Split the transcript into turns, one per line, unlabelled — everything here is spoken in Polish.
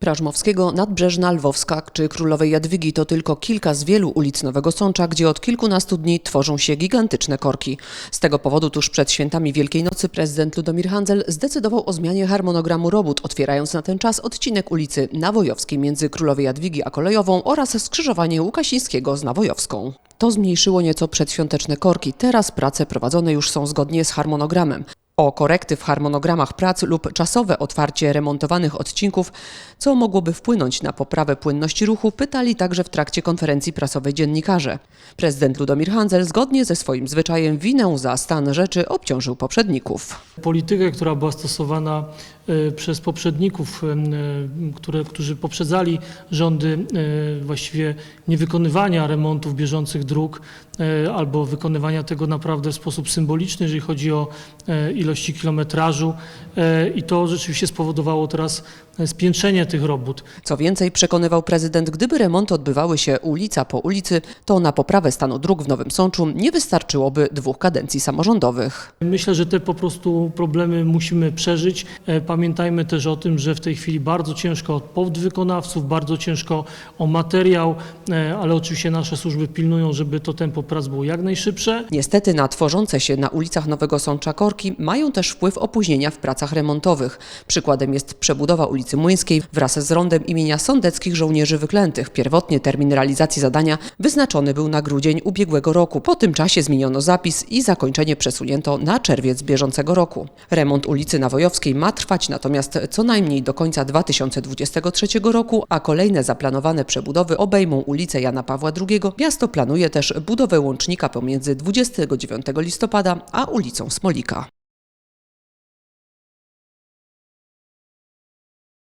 Prażmowskiego, Nadbrzeżna, Lwowska czy Królowej Jadwigi to tylko kilka z wielu ulic Nowego Sącza, gdzie od kilkunastu dni tworzą się gigantyczne korki. Z tego powodu tuż przed świętami Wielkiej Nocy prezydent Ludomir Handzel zdecydował o zmianie harmonogramu robót, otwierając na ten czas odcinek ulicy Nawojowskiej między Królowej Jadwigi a Kolejową oraz skrzyżowanie Łukasińskiego z Nawojowską. To zmniejszyło nieco przedświąteczne korki. Teraz prace prowadzone już są zgodnie z harmonogramem. O korekty w harmonogramach prac lub czasowe otwarcie remontowanych odcinków, co mogłoby wpłynąć na poprawę płynności ruchu, pytali także w trakcie konferencji prasowej dziennikarze. Prezydent Ludomir Handzel zgodnie ze swoim zwyczajem winę za stan rzeczy obciążył poprzedników.
politykę, która była stosowana przez poprzedników, e, które, którzy poprzedzali rządy właściwie niewykonywania remontów bieżących dróg albo wykonywania tego naprawdę w sposób symboliczny, jeżeli chodzi o ilości kilometrażu i to rzeczywiście spowodowało teraz spiętrzenie tych robót.
Co więcej, przekonywał prezydent, gdyby remonty odbywały się ulica po ulicy, to na poprawę stanu dróg w Nowym Sączu nie wystarczyłoby dwóch kadencji samorządowych.
Myślę, że te po prostu problemy musimy przeżyć. Pamiętajmy też o tym, że w tej chwili bardzo ciężko o podwykonawców, bardzo ciężko o materiał, e, ale oczywiście nasze służby pilnują, żeby to tempo prac było jak najszybsze.
Niestety na tworzące się na ulicach Nowego Sącza korki mają też wpływ opóźnienia w pracach remontowych. Przykładem jest przebudowa ulicy Młyńskiej wraz z rondem imienia Sądeckich Żołnierzy Wyklętych. Pierwotnie termin realizacji zadania wyznaczony był na grudzień ubiegłego roku. Po tym czasie zmieniono zapis i zakończenie przesunięto na czerwiec bieżącego roku. Remont ulicy Nawojowskiej ma natomiast co najmniej do końca 2023 roku, a kolejne zaplanowane przebudowy obejmą ulicę Jana Pawła II. Miasto planuje też budowę łącznika pomiędzy 29 listopada a ulicą Smolika.